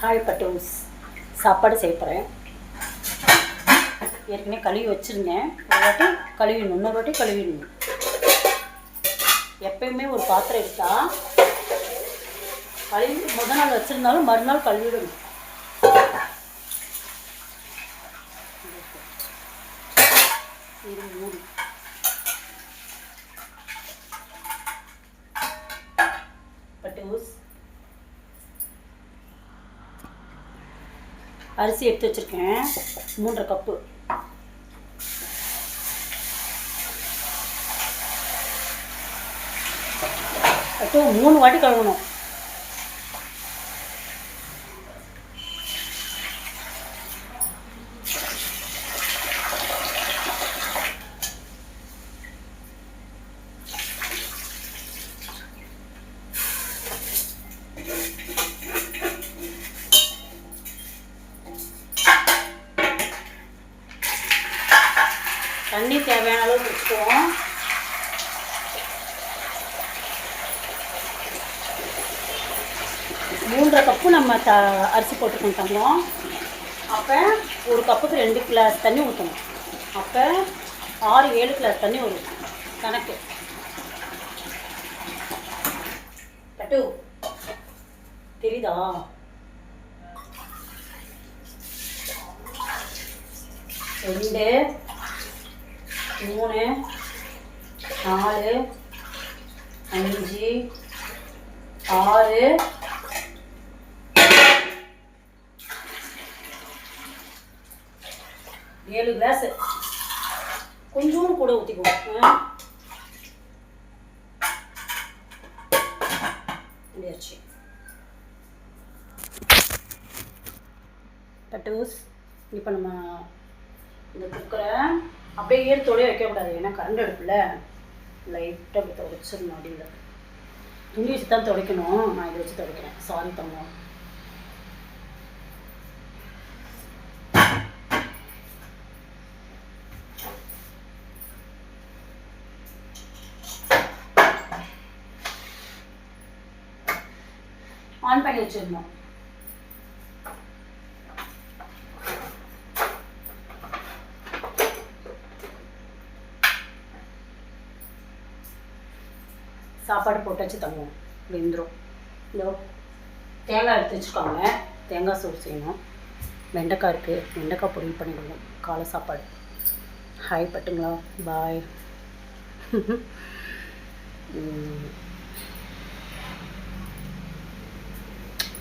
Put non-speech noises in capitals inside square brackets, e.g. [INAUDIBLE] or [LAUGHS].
Hi பட்டூஸ் சாப்பாடு செய்ய போகிறேன் ஏற்கனவே கழுவி வச்சுருந்தேன். ஒரு வாட்டி கழுவிடணும். இன்னொரு வாட்டி கழுவிடணும். எப்பயுமே ஒரு பாத்திரம் எடுத்தா கழுவி முத நாள் வச்சுருந்தாலும் மறுநாள் கழுவிடணும். இது மூடி. பட்டூஸ் அரிசி எடுத்து வச்சுருக்கேன். மூன்றரை கப்பு. டூ மூணு வாட்டி கழுவணும். தண்ணி தேவையான அளவு வச்சுக்குவோம் மூன்றரை கப்பு நம்ம த அரிசி போட்டுக்கணும் தங்கம். அப்போ ஒரு கப்புக்கு ரெண்டு கிளாஸ் தண்ணி ஊற்றணும் அப்போ ஆறு ஏழு கிளாஸ் தண்ணி வரும். கணக்கு. கட்டு தெரியுதா? ரெண்டு. மூணு நாலு அஞ்சு ஆறு. ஏழு கிளாஸ் கொஞ்சோண்டு கூட ஊற்றிக்குவோம் முடியாச்சு பட்டூஸ். இப்போ நம்ம இந்த குக்கரை அப்படியே ஈரத்தோடய வைக்கக்கூடாது ஏன்னா கரண்ட் அடுப்பில் லைட்டாக அப்படி துடைச்சிடணும் அடியில் துணி வச்சு தான் துடைக்கணும். நான் இதை வச்சு துடைக்கிறேன். Sorry Thangam. ஆன் பண்ணி வச்சிருந்தோம் சாப்பாடு போட்டு வச்சு தங்குவோம். வெந்துடும் இதோ தேங்காய் எடுத்து வச்சுருக்காங்க தேங்காய் சோறு செய்யணும். வெண்டைக்காய் இருக்குது வெண்டைக்காய் பொரியல் பண்ணிடுவோம் காலை சாப்பாடு. ஹாய் பட்டுங்களா? பாய். [LAUGHS]